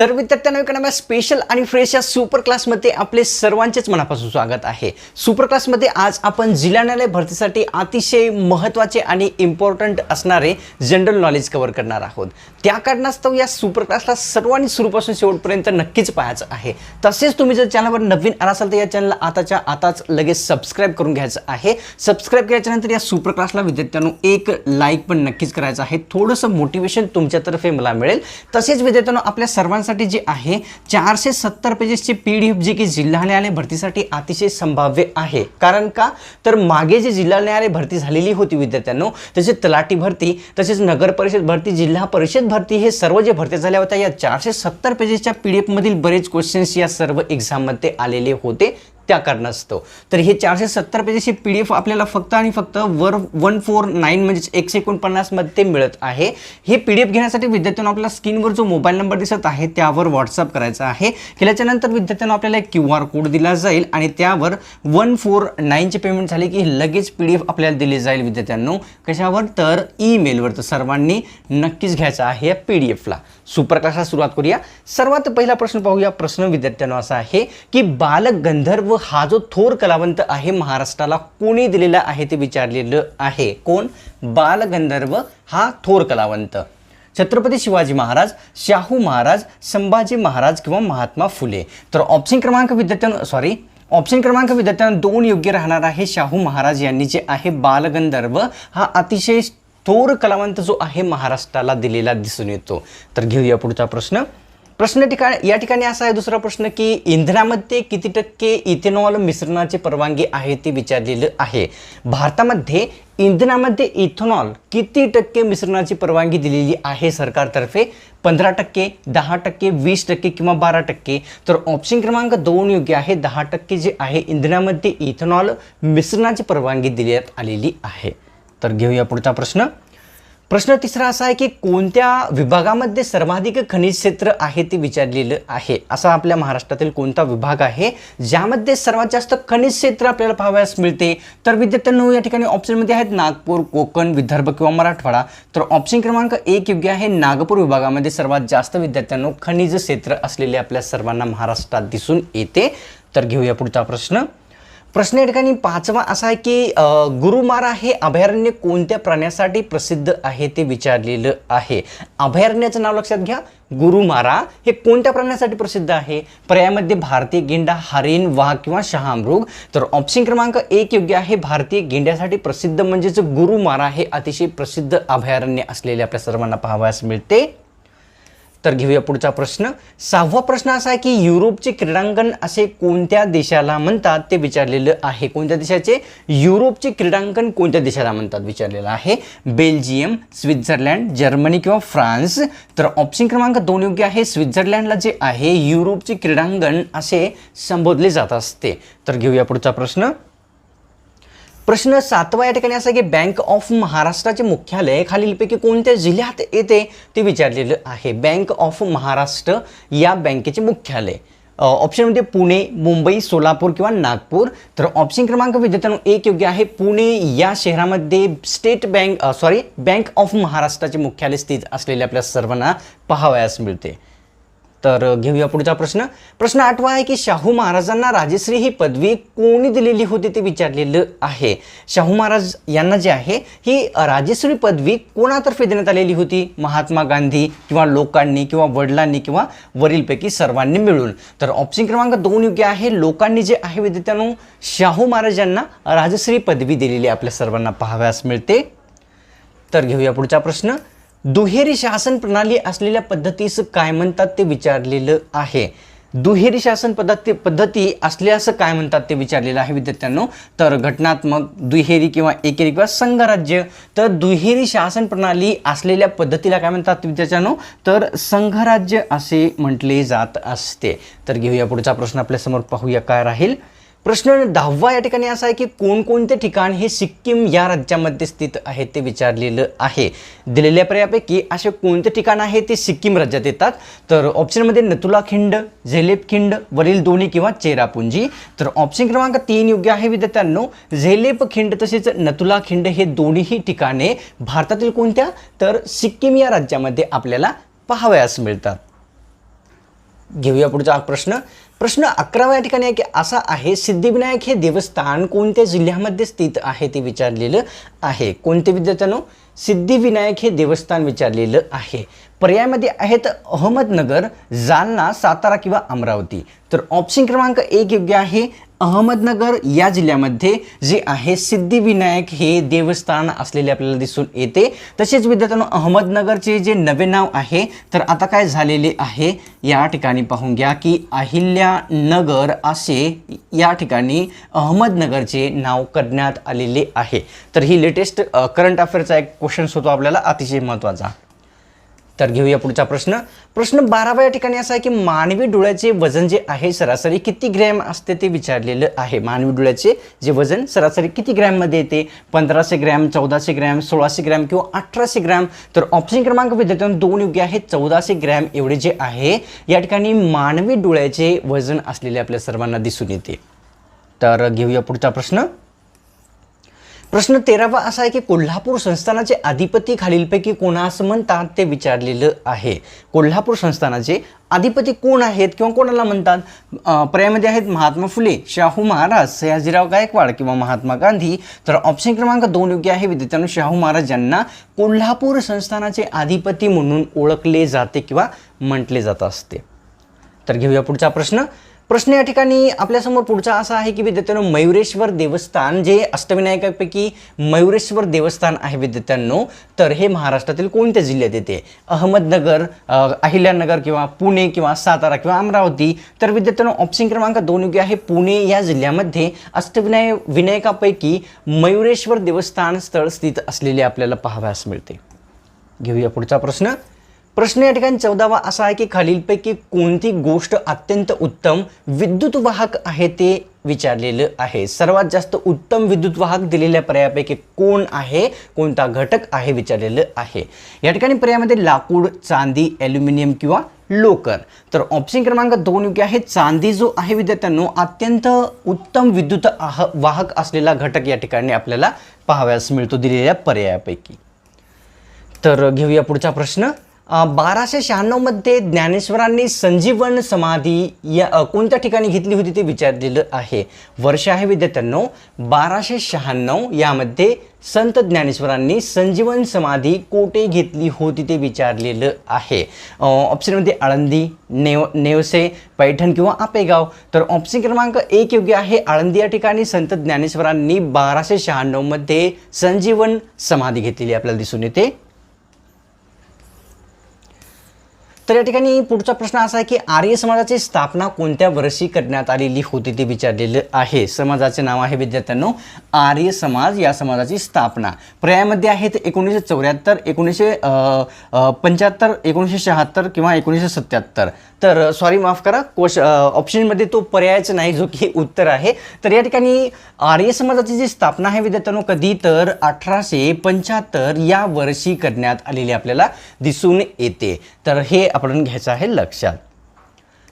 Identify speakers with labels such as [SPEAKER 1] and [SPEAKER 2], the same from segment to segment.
[SPEAKER 1] तर विद्यार्थ्यांना एका स्पेशल आणि फ्रेश या सुपर क्लासमध्ये आपले सर्वांचेच मनापासून स्वागत आहे. सुपर क्लासमध्ये आज आपण जिल्हा न्यायालय भरतीसाठी अतिशय महत्त्वाचे आणि इम्पॉर्टंट असणारे जनरल नॉलेज कव्हर करणार आहोत. त्या कारणास्तव या सुपर क्लासला सर्वांनी सुरूपासून शेवटपर्यंत नक्कीच पाहायचं आहे. तसेच तुम्ही जर चॅनलवर नवीन आला असाल तर या चॅनलला आताच्या आताच लगेच सबस्क्राईब करून घ्यायचं आहे. सबस्क्राईब केल्याच्यानंतर या सुपर क्लासला विद्यार्थ्यांनो एक लाईक पण नक्कीच करायचं आहे. थोडंसं मोटिवेशन तुमच्यातर्फे मला मिळेल. तसेच विद्यार्थ्यांनो आपल्या सर्वांसाठी जे आहे चारशे सत्तर पेजेसची पी डी एफ जी की जिल्हा न्यायालय भरतीसाठी अतिशय संभाव्य आहे. कारण का? तर मागे जे जिल्हा न्यायालय भरती झालेली होती विद्यार्थ्यांनो त्याचे तलाटी भरती तसेच नगर परिषद भरती जिल्हा परिषद भरती हे सर्व जे भरती झाल्या होत्या या चारशे सत्तर पेजेसच्या पी डी एफमधील बरेच क्वेश्चन्स या सर्व एक्झाममध्ये आलेले होते. त्या कारणास्तव तर हे चारशे सत्तर पेजेसची पी डी एफ आपल्याला फक्त आणि फक्त वर वन फोर नाईन म्हणजेच एकशे एकोणपन्नासमध्ये मिळत आहे. हे पी डी एफ घेण्यासाठी विद्यार्थ्यांना आपल्या स्क्रीनवर जो मोबाईल नंबर दिसत आहे त्यावर व्हॉट्सअप करायचा आहे. केल्याच्यानंतर विद्यार्थ्यांना आपल्याला एक क्यू आर कोड दिला जाईल आणि त्यावर वन फोर नाईनचे पेमेंट झाले की लगेच पी डी एफ आपल्याला दिली जाईल विद्यार्थ्यांनो. कशावर? तर ईमेलवर. तर सर्वांनी नक्कीच घ्यायचं आहे या पी डी एफला सुपर क्लासला सुरुवात करूया. सर्वात पहिला प्रश्न पाहूया. प्रश्न विद्यार्थ्यांना असा आहे की बालगंधर्व हा जो थोर कलावंत आहे महाराष्ट्राला कोणी दिलेला आहे ते विचारलेलं आहे? कोण? बालगंधर्व हा थोर कलावंत. छत्रपती शिवाजी महाराज शाहू महाराज संभाजी महाराज किंवा महात्मा फुले. तर ऑप्शन क्रमांक विद्यार्थ्यांनो सॉरी ऑप्शन क्रमांक विद्यार्थ्यांना दोन योग्य राहणार आहे शाहू महाराज यांनी जे आहे बालगंधर्व हा अतिशय थोर कलावंत जो आहे महाराष्ट्राला दिलेला दिसून येतो. तर घेऊया पुढचा प्रश्न. प्रश्न ठिकाणी या ठिकाणी असा आहे दुसरा प्रश्न की इंधनामध्ये किती टक्के इथेनॉल मिश्रणाची परवानगी आहे ते विचारलेलं आहे. भारतामध्ये इंधनामध्ये इथेनॉल किती टक्के मिश्रणाची परवानगी दिलेली आहे सरकारतर्फे? पंधरा टक्के दहा टक्के वीस टक्के किंवा बारा टक्के? तर ऑप्शन क्रमांक दोन योग्य आहे. दहा टक्के जे आहे इंधनामध्ये इथेनॉल मिश्रणाची परवानगी देण्यात आलेली आहे. तर घेऊया पुढचा प्रश्न. प्रश्न तिसरा असा आहे की कोणत्या विभागामध्ये सर्वाधिक खनिज क्षेत्र आहे ते विचारलेलं आहे? असा आपल्या महाराष्ट्रातील कोणता विभाग आहे ज्यामध्ये सर्वात जास्त खनिज क्षेत्र आपल्याला पाहावयास मिळते? तर विद्यार्थ्यांनो या ठिकाणी ऑप्शनमध्ये आहेत नागपूर कोकण विदर्भ किंवा मराठवाडा. तर ऑप्शन क्रमांक एक योग्य आहे. नागपूर विभागामध्ये सर्वात जास्त विद्यार्थ्यांनो खनिज क्षेत्र असलेले आपल्या सर्वांना महाराष्ट्रात दिसून येते. तर घेऊया पुढचा प्रश्न. प्रश्न या ठिकाणी पाचवा असा आहे की गुरुमारा हे अभयारण्य कोणत्या प्राण्यासाठी प्रसिद्ध आहे ते विचारलेलं आहे? अभयारण्याचं नाव लक्षात घ्या. गुरुमारा हे कोणत्या प्राण्यासाठी प्रसिद्ध आहे? पर्यायामध्ये भारतीय गेंडा हरिण वाघ किंवा शहामृग. तर ऑप्शन क्रमांक एक योग्य आहे. भारतीय गेंड्यासाठी प्रसिद्ध म्हणजेच गुरुमारा हे अतिशय प्रसिद्ध अभयारण्य असलेले आपल्या सर्वांना पाहावयास मिळते. तर घेऊया पुढचा प्रश्न. सहावा प्रश्न असा आहे की युरोपचे क्रीडांगण असे कोणत्या देशाला म्हणतात ते विचारलेलं आहे. कोणत्या देशाचे? युरोपचे क्रीडांगण कोणत्या देशाला म्हणतात विचारलेलं आहे? बेल्जियम स्वित्झर्लंड जर्मनी किंवा फ्रान्स. तर ऑप्शन क्रमांक दोन योग्य आहे. स्वित्झर्लंडला जे आहे युरोपचे क्रीडांगण असे संबोधले जात असते. तर घेऊया पुढचा प्रश्न. प्रश्न सातवा या ठिकाणी असा की बँक ऑफ महाराष्ट्राचे मुख्यालय खालीलपैकी कोणत्या जिल्ह्यात येते ते विचारलेलं आहे. बँक ऑफ महाराष्ट्र या बँकेचे मुख्यालय. ऑप्शनमध्ये पुणे मुंबई सोलापूर किंवा नागपूर. तर ऑप्शन क्रमांक विद्यार्थ्यांनो एक योग्य आहे. पुणे या शहरामध्ये State Bank sorry Bank of महाराष्ट्राचे मुख्यालय स्थित असलेले आपल्या सर्वांना पाहावयास मिळते. तर घेऊया पुढचा प्रश्न. प्रश्न आठवा आहे की शाहू महाराजांना राजश्री ही पदवी कोणी दिलेली होती ते विचारलेलं आहे. शाहू महाराज यांना जे आहे ही राजश्री पदवी कोणातर्फे देण्यात आलेली होती? महात्मा गांधी किंवा लोकांनी किंवा वडिलांनी किंवा वरीलपैकी सर्वांनी मिळून. तर ऑप्शन क्रमांक दोन योग्य आहे. लोकांनी जे आहे विद्यार्थ्यांनो शाहू महाराज यांना राजश्री पदवी दिलेली आपल्या सर्वांना पाहाव्यास मिळते. तर घेऊया पुढचा प्रश्न. दुहेरी शासन प्रणाली असलेल्या पद्धतीस काय म्हणतात ते विचारलेलं आहे. दुहेरी शासन पद्धती पद्धती असल्यास काय म्हणतात ते विचारलेलं आहे विद्यार्थ्यांनो? तर घटनात्मक दुहेरी किंवा एकेरी किंवा संघराज्य. तर दुहेरी शासन प्रणाली असलेल्या पद्धतीला काय म्हणतात विद्यार्थ्यांनो? तर संघराज्य असे म्हटले जात असते. तर घेऊया पुढचा प्रश्न. आपल्यासमोर पाहूया काय राहील. प्रश्न दहावा या ठिकाणी असा आहे की कोणकोणते ठिकाण हे सिक्कीम या राज्यामध्ये स्थित आहे ते विचारलेलं आहे. दिलेल्या पर्यायापैकी असे कोणते ठिकाण आहे ते सिक्कीम राज्यात येतात? तर ऑप्शनमध्ये नथुला खिंड झेलेप खिंड वरील दोन्ही किंवा चेरापुंजी. तर ऑप्शन क्रमांक तीन योग्य आहे विद्यार्थ्यांनो. झेलेप खिंड तसेच नथुला खिंड हे दोन्हीही ठिकाणे भारतातील कोणत्या? तर सिक्कीम या राज्यामध्ये आपल्याला पाहावयास मिळतात. घेऊया पुढचा प्रश्न. प्रश्न अकराव्या ठिकाणी आहे की असा आहे सिद्धिविनायक हे देवस्थान कोणत्या जिल्ह्यामध्ये स्थित आहे ते विचारलेलं आहे. कोणते विद्यार्थ्यांनो? सिद्धिविनायक हे देवस्थान विचारलेलं आहे. पर्यायामध्ये आहेत अहमदनगर जालना सातारा किंवा अमरावती. तर ऑप्शन क्रमांक एक योग्य आहे अहमदनगर. या जिल्ह्यामध्ये जे आहे सिद्धिविनायक हे देवस्थान असलेले आपल्याला दिसून येते. तसेच विद्यार्थ्यांनो अहमदनगरचे जे नवे नाव आहे तर आता काय झालेले आहे? या ठिकाणी पाहून घ्या की अहिल्यानगर असे या ठिकाणी अहमदनगरचे नाव करण्यात आलेले आहे. तर ही लेटेस्ट करंट अफेअरचा एक क्वेश्चन्स होतो आपल्याला अतिशय महत्त्वाचा. तर घेऊया पुढचा प्रश्न. प्रश्न बाराव्या ठिकाणी असा आहे की मानवी डोळ्याचे वजन जे आहे सरासरी किती ग्रॅम असते ते विचारलेलं आहे. मानवी डोळ्याचे जे वजन सरासरी किती ग्रॅममध्ये येते? पंधराशे ग्रॅम चौदाशे ग्रॅम सोळाशे ग्रॅम किंवा अठराशे ग्रॅम? तर ऑप्शन क्रमांक विद्यार्थ्यांना दोन योग्य आहेत. चौदाशे ग्रॅम एवढे जे आहे या ठिकाणी मानवी डोळ्याचे वजन असलेले आपल्या सर्वांना दिसून येते. तर घेऊया पुढचा प्रश्न. प्रश्न तेरावा असा आहे की कोल्हापूर संस्थानाचे अधिपती खालीलपैकी कोणास म्हणतात ते विचारलेलं आहे. कोल्हापूर संस्थानाचे अधिपती कोण आहेत किंवा कोणाला म्हणतात? पर्यायमध्ये आहेत महात्मा फुले शाहू महाराज सयाजीराव गायकवाड किंवा महात्मा गांधी. तर ऑप्शन क्रमांक दोन योग्य आहे. विद्यार्थ्यांनो शाहू महाराज यांना कोल्हापूर संस्थानाचे अधिपती म्हणून ओळखले जाते किंवा म्हटले जात असते. तर घेऊया पुढचा प्रश्न. प्रश्न या ठिकाणी आपल्यासमोर पुढचा असा आहे की विद्यार्थ्यांनो मयुरेश्वर देवस्थान जे अष्टविनायकापैकी मयुरेश्वर देवस्थान आहे विद्यार्थ्यांनो तर हे महाराष्ट्रातील कोणत्या जिल्ह्यात येते? अहमदनगर अहिल्यानगर किंवा पुणे किंवा सातारा किंवा अमरावती. तर विद्यार्थ्यांनो ऑप्शन क्रमांक दोन योग्य आहे. पुणे या जिल्ह्यामध्ये अष्टविनाय विनायकापैकी मयुरेश्वर देवस्थान स्थळ स्थित असलेले आपल्याला पाहावयास मिळते. घेऊया पुढचा प्रश्न. प्रश्न या ठिकाणी चौदावा असा आहे की खालीलपैकी कोणती गोष्ट अत्यंत उत्तम विद्युत वाहक आहे ते विचारलेलं आहे. सर्वात जास्त उत्तम विद्युत वाहक दिलेल्या पर्यायापैकी कोण आहे? कोणता घटक आहे? विचारलेलं आहे. या ठिकाणी पर्यायामध्ये लाकूड चांदी ॲल्युमिनियम किंवा लोकर. तर ऑप्शन क्रमांक दोन योग्य आहे. चांदी जो आहे विद्यार्थ्यांनो अत्यंत उत्तम विद्युत आह वाहक असलेला घटक या ठिकाणी आपल्याला पाहाव्यास मिळतो दिलेल्या पर्यायापैकी. तर घेऊया पुढचा प्रश्न. बाराशे शहाण्णवमध्ये ज्ञानेश्वरांनी संजीवन समाधी या कोणत्या ठिकाणी घेतली होती ते विचारलेलं आहे. वर्ष आहे विद्यार्थ्यांनो बाराशे शहाण्णव यामध्ये संत ज्ञानेश्वरांनी संजीवन समाधी कोठे घेतली होती ते विचारलेलं आहे. ऑप्शनमध्ये आळंदी नेव नेवसे पैठण किंवा आपेगाव. तर ऑप्शन क्रमांक एक योग्य आहे. आळंदी या ठिकाणी संत ज्ञानेश्वरांनी बाराशे शहाण्णवमध्ये संजीवन समाधी घेतलेली आपल्याला दिसून येते. तर या ठिकाणी पुढचा प्रश्न असा आहे की आर्य समाजाची स्थापना कोणत्या वर्षी करण्यात आलेली होती ते विचारलेलं आहे. समाजाचे नाव आहे विद्यार्थ्यांनो आर्य समाज या समाजाची स्थापना. पर्यायामध्ये आहेत एकोणीसशे चौऱ्याहत्तर एकोणीसशे पंच्याहत्तर एकोणीसशे शहात्तर किंवा एकोणीसशे सत्याहत्तर तर सॉरी माफ करा क्वेश ऑप्शनमध्ये तो पर्यायच नाही जो की उत्तर आहे. तर या ठिकाणी आर्य समाजाची जी स्थापना आहे विद्यार्थ्यांनो कधी तर अठराशे पंच्याहत्तर या वर्षी करण्यात आलेली आपल्याला दिसून येते. तर हे आपण घ्यायचं आहे लक्षात.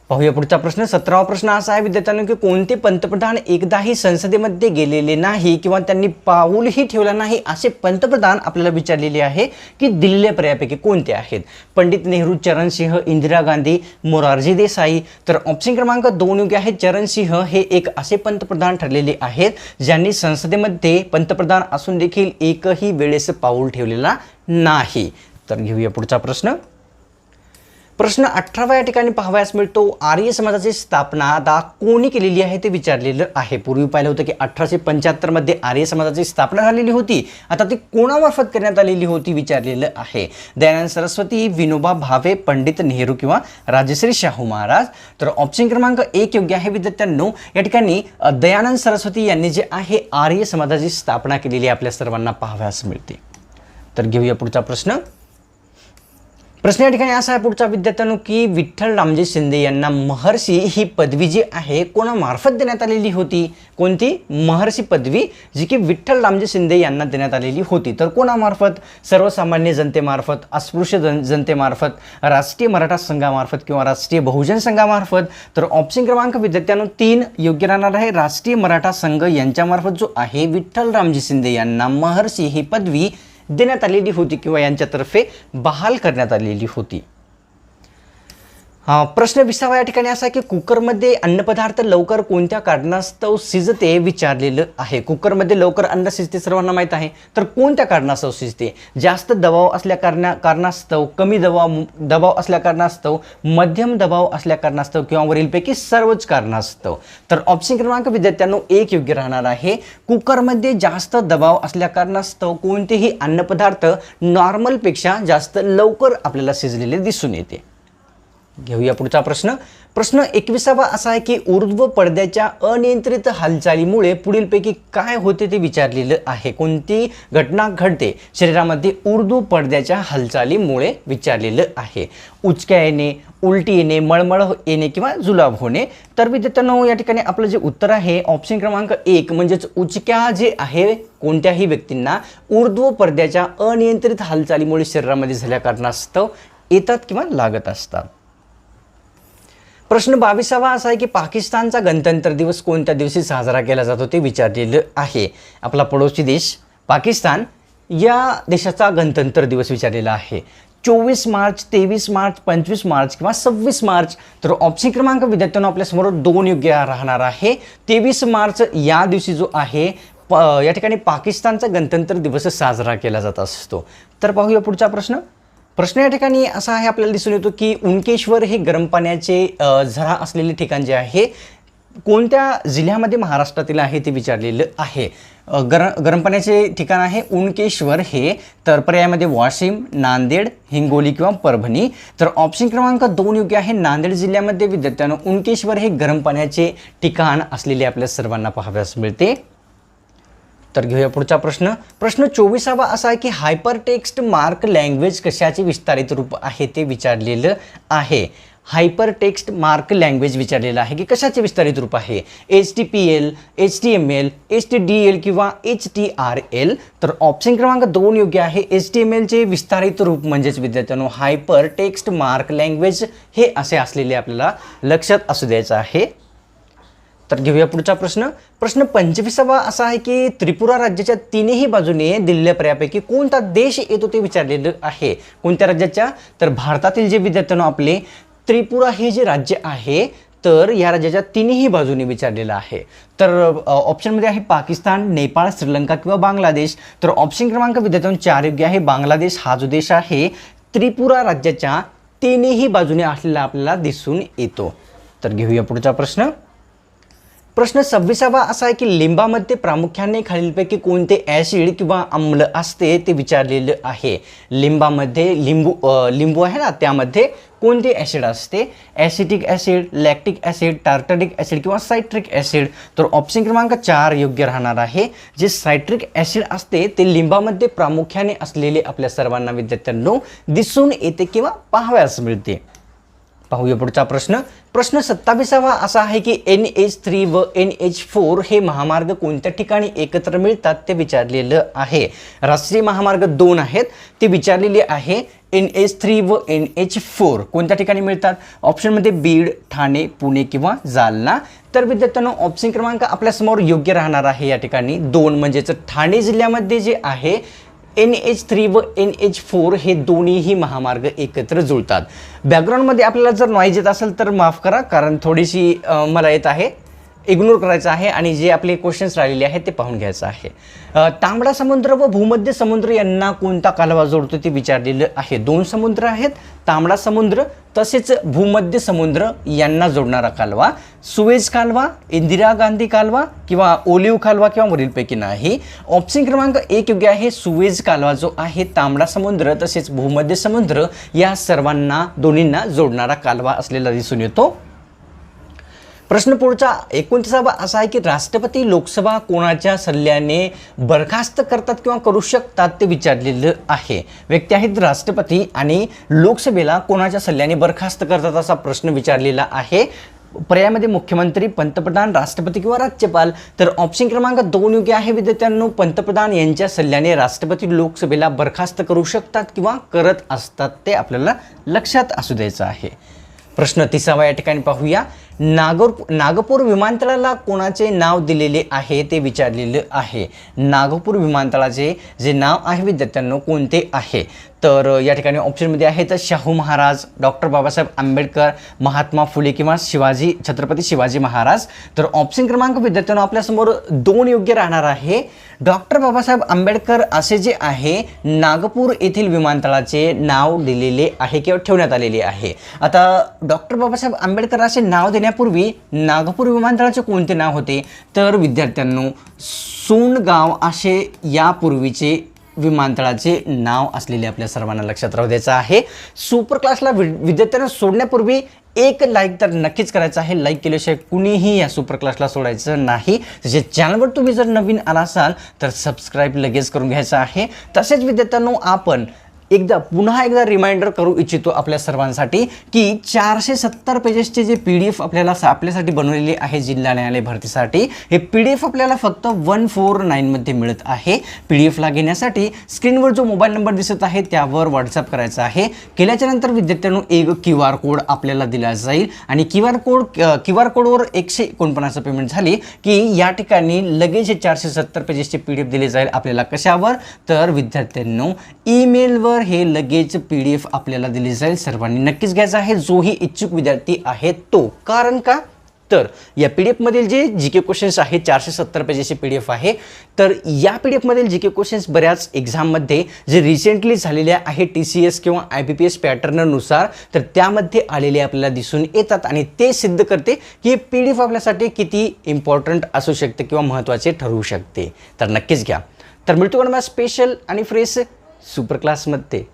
[SPEAKER 1] पाहूया पुढचा प्रश्न. सतरावा प्रश्न असा आहे विद्यार्थ्यांनो की कोणते पंतप्रधान एकदाही संसदेमध्ये गेलेले नाही किंवा त्यांनी पाऊलही ठेवलं नाही असे पंतप्रधान आपल्याला विचारलेले आहे की दिलेल्या पर्यायापैकी कोणते आहेत? पंडित नेहरू चरणसिंह इंदिरा गांधी मोरारजी देसाई. तर ऑप्शन क्रमांक दोन योग्य आहे. चरणसिंह हे एक असे पंतप्रधान ठरलेले आहेत ज्यांनी संसदेमध्ये पंतप्रधान असून देखील एकही वेळेस पाऊल ठेवलेला नाही. तर घेऊया पुढचा प्रश्न. प्रश्न अठरावा या ठिकाणी पाहावयास मिळतो आर्य समाजाची स्थापना. आता कोणी केलेली आहे ते विचारलेलं आहे. पूर्वी पाहिलं होतं की अठराशे पंच्याहत्तरमध्ये आर्य समाजाची स्थापना झालेली होती. आता ती कोणामार्फत करण्यात आलेली होती विचारलेलं आहे. दयानंद सरस्वती विनोबा भावे पंडित नेहरू किंवा राजश्री शाहू महाराज. तर ऑप्शन क्रमांक एक योग्य आहे विद्यार्थ्यांनो. या ठिकाणी दयानंद सरस्वती यांनी जे आहे आर्य समाजाची स्थापना केलेली आपल्या सर्वांना पाहावयास मिळते. तर घेऊया पुढचा प्रश्न. प्रश्न या ठिकाणी असा आहे पुढचा विद्यार्थ्यांनो की विठ्ठल रामजी शिंदे यांना महर्षी ही पदवी जी आहे कोणामार्फत देण्यात आलेली होती? कोणती? महर्षी पदवी जी की विठ्ठल रामजी शिंदे यांना देण्यात आलेली होती. तर कोणामार्फत? सर्वसामान्य जनतेमार्फत अस्पृश्य जन जनतेमार्फत राष्ट्रीय मराठा संघामार्फत किंवा राष्ट्रीय बहुजन संघामार्फत? तर ऑप्शन क्रमांक विद्यार्थ्यांनो तीन योग्य राहणार आहे. राष्ट्रीय मराठा संघ यांच्यामार्फत जो आहे विठ्ठल रामजी शिंदे यांना महर्षी ही पदवी देण्यात आलेली होती किंवा यांच्यातर्फे बहाल करण्यात आलेली होती. प्रश्न विसावा या ठिकाणी असा की कुकरमध्ये अन्नपदार्थ लवकर कोणत्या कारणास्तव शिजते विचारलेलं आहे. कुकरमध्ये लवकर अन्न शिजते सर्वांना माहीत आहे. तर कोणत्या कारणास्तव शिजते? जास्त दबाव असल्या कारणा कारणास्तव कमी दबाव दबाव असल्या कारणास्तव मध्यम दबाव असल्या कारणास्तव किंवा वरीलपैकी सर्वच कारणास्तव. तर ऑप्शन क्रमांक विद्यार्थ्यांनो एक योग्य राहणार आहे. कुकरमध्ये जास्त दबाव असल्या कारणास्तव कोणतेही अन्नपदार्थ नॉर्मलपेक्षा जास्त लवकर आपल्याला शिजलेले दिसून येते. घेऊया पुढचा प्रश्न. प्रश्न एकविसावा असा आहे की ऊर्ध्व पडद्याच्या अनियंत्रित हालचालीमुळे पुढीलपैकी काय होते ते विचारलेलं आहे. कोणती घटना घडते? शरीरामध्ये ऊर्ध्व पडद्याच्या हालचालीमुळे विचारलेलं आहे. उचक्या येणे उलटी येणे मळमळ येणे किंवा जुलाब होणे. तर विद्यार्थ्यांनो या ठिकाणी आपलं जे उत्तर आहे ऑप्शन क्रमांक एक म्हणजेच उचक्या जे आहे कोणत्याही व्यक्तींना ऊर्ध्व पडद्याच्या अनियंत्रित हालचालीमुळे शरीरामध्ये झाल्या कारणास्तव येतात किंवा लागत असतात. प्रश्न बावीसावा असा आहे की पाकिस्तानचा गणतंत्र दिवस कोणत्या दिवशी साजरा केला जातो ते विचारलेलं आहे. आपला पडोसी देश पाकिस्तान या देशाचा गणतंत्र दिवस विचारलेला आहे. चोवीस मार्च तेवीस मार्च पंचवीस मार्च किंवा सव्वीस मार्च तर ऑप्शन क्रमांक विद्यार्थ्यांना आपल्यासमोर दोन योग्य राहणार आहे. तेवीस मार्च या दिवशी जो आहे प या ठिकाणी पाकिस्तानचा गणतंत्र दिवस साजरा केला जात असतो. तर पाहूया पुढचा प्रश्न. प्रश्न या ठिकाणी असा आहे आपल्याला दिसून येतो की उनकेश्वर हे गरम पाण्याचे झरा असलेले ठिकाण जे आहे कोणत्या जिल्ह्यामध्ये महाराष्ट्रातील आहे ते विचारलेलं आहे. गर गरम पाण्याचे ठिकाण आहे उनकेश्वर हे. तर पर्यायामध्ये वाशिम नांदेड हिंगोली किंवा परभणी. तर ऑप्शन क्रमांक दोन योग्य आहे. नांदेड जिल्ह्यामध्ये विद्यार्थ्यांना उनकेश्वर हे गरम पाण्याचे ठिकाण असलेले आपल्या सर्वांना पाहाव्यास मिळते. तर घेऊया पुढचा प्रश्न. प्रश्न चोवीसावा असा आहे की हायपर टेक्स्ट मार्क लँग्वेज कशाचे विस्तारित रूप आहे ते विचारलेलं आहे. हायपर टेक्स्ट मार्क लँग्वेज विचारलेलं आहे की कशाचे विस्तारित रूप आहे? H T P L H T M L H T D L किंवा एच टी आर एल तर ऑप्शन क्रमांक दोन योग्य आहे. एच टी एम एलचे विस्तारित रूप म्हणजेच विद्यार्थ्यांनो हायपर टेक्स्ट मार्क लँग्वेज हे असे असलेले आपल्याला लक्षात असू द्यायचं आहे. तर घेऊया पुढचा प्रश्न. प्रश्न पंचवीसावा असा आहे की त्रिपुरा राज्याच्या तीनही बाजूने दिलेल्या पर्यापैकी कोणता देश येतो ते विचारलेलं आहे? कोणत्या राज्याच्या? तर भारतातील जे विद्यार्थ्यांनो आपले त्रिपुरा हे जे राज्य आहे तर या राज्याच्या तिन्ही बाजूने विचारलेलं आहे. तर ऑप्शनमध्ये आहे पाकिस्तान नेपाळ श्रीलंका किंवा बांगलादेश. तर ऑप्शन क्रमांक विद्यार्थ्यांनो चार योग्य आहे. बांगलादेश हा जो देश आहे त्रिपुरा राज्याच्या तिन्ही बाजूने असलेला आपल्याला दिसून येतो. तर घेऊया पुढचा प्रश्न. प्रश्न सव्वीसावा असा आहे की लिंबामध्ये प्रामुख्याने खालीलपैकी कोणते ॲसिड किंवा आम्ल असते ते विचारलेलं आहे. लिंबामध्ये लिंबू लिंबू आहे ना त्यामध्ये कोणते ॲसिड असते? Acetic acid lactic acid tartaric acid किंवा सायट्रिक ॲसिड तर ऑप्शन क्रमांक चार योग्य राहणार आहे. जे सायट्रिक ॲसिड असते ते लिंबामध्ये प्रामुख्याने असलेले आपल्या सर्वांना विद्यार्थ्यांनो दिसून येते किंवा पाहाव्यास मिळते. पाहूया पुढचा प्रश्न. प्रश्न सत्तावीसावा असा आहे की एन एच थ्री व एन एच फोर हे महामार्ग कोणत्या ठिकाणी एकत्र मिळतात ते विचारलेलं आहे. राष्ट्रीय महामार्ग दोन आहेत. ते विचारलेले आहे एन एच थ्री व एन एच फोर कोणत्या ठिकाणी मिळतात? ऑप्शनमध्ये बीड ठाणे पुणे किंवा जालना. तर विद्यार्थ्यांनो ऑप्शन क्रमांक आपल्यासमोर योग्य राहणार आहे या ठिकाणी. दोन म्हणजेच ठाणे जिल्ह्यामध्ये जे आहे एन एच थ्री व एन एच फोर हे दोन्हीही महामार्ग एकत्र जुळतात. बॅकग्राऊंडमध्ये आपल्याला जर नॉईज येत असेल तर माफ करा कारण थोडीशी मला येत आहे. इग्नोर करायचं आहे आणि जे आपले क्वेश्चन्स राहिलेले आहेत ते पाहून घ्यायचं आहे. तांबडा समुद्र व भूमध्य समुद्र यांना कोणता कालवा जोडतो ते विचारलेलं आहे. दोन समुद्र आहेत तांबडा समुद्र तसेच भूमध्य समुद्र यांना जोडणारा कालवा. सुएज कालवा इंदिरा गांधी कालवा किंवा ओलिव्ह कालवा किंवा वरीलपैकी नाही. ऑप्शन क्रमांक एक योग्य आहे सुएज कालवा जो आहे तांबडा समुद्र तसेच भूमध्य समुद्र या सर्वांना दोन्हींना जोडणारा कालवा असलेला दिसून येतो. प्रश्न पुढचा एकोणतीसावा असा आहे की राष्ट्रपती लोकसभा कोणाच्या सल्ल्याने बरखास्त करतात किंवा करू शकतात ते विचारलेलं आहे. व्यक्ती आहेत राष्ट्रपती आणि लोकसभेला कोणाच्या सल्ल्याने बरखास्त करतात असा प्रश्न विचारलेला आहे. पर्यायामध्ये मुख्यमंत्री पंतप्रधान राष्ट्रपती किंवा राज्यपाल. तर ऑप्शन क्रमांक दोन योग्य आहे विद्यार्थ्यांनो. पंतप्रधान यांच्या सल्ल्याने राष्ट्रपती लोकसभेला बरखास्त करू शकतात किंवा करत असतात ते आपल्याला लक्षात असू द्यायचं आहे. प्रश्न तिसावा या ठिकाणी पाहूया. नागपूर नागपूर विमानतळाला कोणाचे नाव दिलेले आहे ते विचारलेलं आहे. नागपूर विमानतळाचे जे नाव आहे विद्यार्थ्यांनो कोणते आहे? तर या ठिकाणी ऑप्शनमध्ये आहे तर शाहू महाराज डॉक्टर बाबासाहेब आंबेडकर महात्मा फुले किंवा शिवाजी छत्रपती शिवाजी महाराज. तर ऑप्शन क्रमांक विद्यार्थ्यांना आपल्यासमोर दोन योग्य राहणार आहे. डॉक्टर बाबासाहेब आंबेडकर असे जे आहे नागपूर येथील विमानतळाचे नाव दिलेले आहे किंवा ठेवण्यात आलेले आहे. आता डॉक्टर बाबासाहेब आंबेडकर असे नाव देण्यापूर्वी नागपूर विमानतळाचे कोणते नाव होते? तर विद्यार्थ्यांनो सोनगाव असे यापूर्वीचे विमानतळाचे नाव असलेले आपल्या सर्वांना लक्षात राहू द्यायचं आहे. सुपर क्लासला वि विद्यार्थ्यांना सोडण्यापूर्वी एक लाईक तर नक्कीच करायचं आहे. लाईक केल्याशिवाय कुणीही या सुपर क्लासला सोडायचं नाही. तसे चॅनलवर तुम्ही जर नवीन आला असाल तर सबस्क्राईब लगेच करून घ्यायचं आहे. तसेच विद्यार्थ्यांनो आपण एकदा पुन्हा एकदा रिमाइंडर करू इच्छितो आपल्या सर्वांसाठी की चारशे सत्तर पेजेसचे जे पी डी एफ आपल्याला आपल्यासाठी बनवलेले आहे जिल्हा न्यायालय भरतीसाठी हे पी डी एफ आपल्याला फक्त वन फोर नाईनमध्ये मिळत आहे. पी डी एफला घेण्यासाठी स्क्रीनवर जो मोबाईल नंबर दिसत आहे त्यावर व्हॉट्सअप करायचा आहे. केल्याच्यानंतर विद्यार्थ्यांनो एक क्यू आर कोड आपल्याला दिला जाईल. आणि Q R code Q R कोडवर एकशे एकोणपन्नासचं पेमेंट झाली की या ठिकाणी लगेच हे चारशे सत्तर पेजेसचे पी डी एफ दिले जाईल आपल्याला कशावर? तर विद्यार्थ्यांनो ईमेलवर हे लगेच पी डी एफ आपल्याला दिली जाईल सर्वांनी. नक्कीच घ्यायचा आहे. जोही इच्छुक विद्यार्थी आहे तो. कारण का? तर या पी डी एफमधील जे जी के क्वेश्चन्स आहेत चारशे सत्तर पेजेचे पी डी एफ आहे तर या पी डी एफमधील जी के क्वेश्चन्स बऱ्याच एक्झाममध्ये जे रिसेंटली झालेल्या आहे टी सी एस किंवा आय बी पी एस पॅटर्ननुसार तर त्यामध्ये आलेले आपल्याला दिसून येतात आणि ते सिद्ध करते की पी डी एफ आपल्यासाठी किती इम्पॉर्टंट असू शकते किंवा महत्त्वाचे ठरवू शकते. तर नक्कीच घ्या. तर मिळतो का स्पेशल आणि फ्रेश सुपरक्लासमध्ये